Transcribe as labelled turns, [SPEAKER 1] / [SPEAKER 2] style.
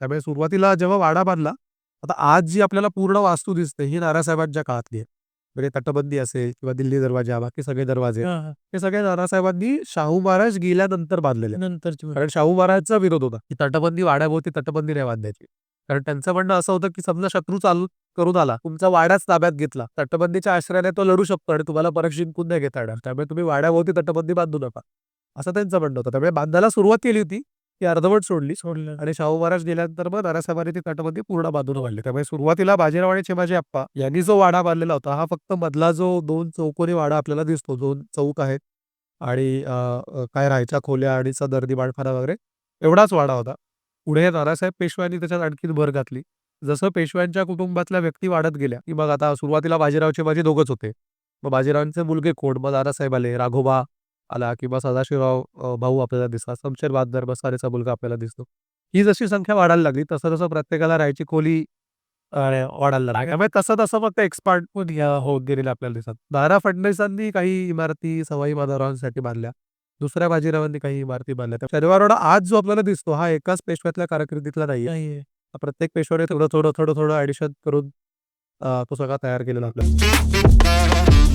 [SPEAKER 1] त्यामुळे सुरुवातीला जेव्हा वाडा बांधला आता आज जी आपल्याला पूर्ण वास्तू दिसते ही नानासाहेबांच्या काळातली आहे. म्हणजे तटबंदी असेल किंवा दिल्ली दरवाजा बाकी सगळे दरवाजे
[SPEAKER 2] हा,
[SPEAKER 1] सगळे नानासाहेबांनी शाहू महाराज गेल्यानंतर बांधलेले
[SPEAKER 2] गोष्ट.
[SPEAKER 1] कारण शाहू महाराजचा विरोध होता की तटबंदी वाड्याभोवती तटबंदी नाही बांधायची. कारण त्यांचं म्हणणं असं होतं की समजा शत्रू चालू करून आला तुमचा वाड्याच ताब्यात घेतला तटबंदीच्या आश्रयाने तो लढू शकतो आणि तुम्हाला परत जिंकून नाही घेता येणार. त्यामुळे तुम्ही वाड्याभोवती तटबंदी बांधू नका. असं त्यांचं म्हणणं होतं. त्यामुळे बांधायला सुरुवात केली होती. ती अर्धवट सोडली
[SPEAKER 2] सोडलं.
[SPEAKER 1] आणि शाहू महाराज गेल्यानंतर मग नारासाहेबांनी ती तटबंदी पूर्ण बांधून वाढली. त्यामुळे सुरुवातीला बाजीराव आणि चिमाजी अप्पा यांनी जो वाडा बांधलेला होता हा फक्त मधला जो दोन चौकोनी वाडा आपल्याला दिसतो दोन चौक आहेत आणि काय राहायच्या खोल्या आणि सदर्दी बाळखाना वगैरे एवढाच वाडा होता. पुढे नानासाहेब पेशव्यांनी त्याच्यात आणखीन भर घातली. जसं पेशव्यांच्या कुटुंबातल्या व्यक्ती वाढत गेल्या की मग आता सुरुवातीला बाजीरावचे माझे दोघच होते. मग बाजीरावांचे मुलगे कोण? मग नानासाहेब आले राघोबा आला किंवा सदाशिवराव भाऊ आपल्याला दिसला शमशेर बहादर बसारेचा मुलगा आपल्याला दिसतो. ही जशी संख्या वाढायला लागली तसं तसं प्रत्येकाला राहायची खोली वाढायला लागली. त्यामुळे तसं तसं मग ते एक्सपांड होत गेलेलं आपल्याला दिसत दारा फडणवीसांनी काही इमारती सवाई माधवरावांसाठी बांधल्या. दुसऱ्या बाजीरावांनी काही इमारती बांधल्या. शनिवारवाडा आज जो आपल्याला दिसतो हा एकाच पेशव्यातल्या कारकिर्दीतला नाही. प्रत्येक पेशव्याने थोडं थोडं थोडं थोडं ऍडिशन करून तो सगळा तयार केलेला आपल्याला.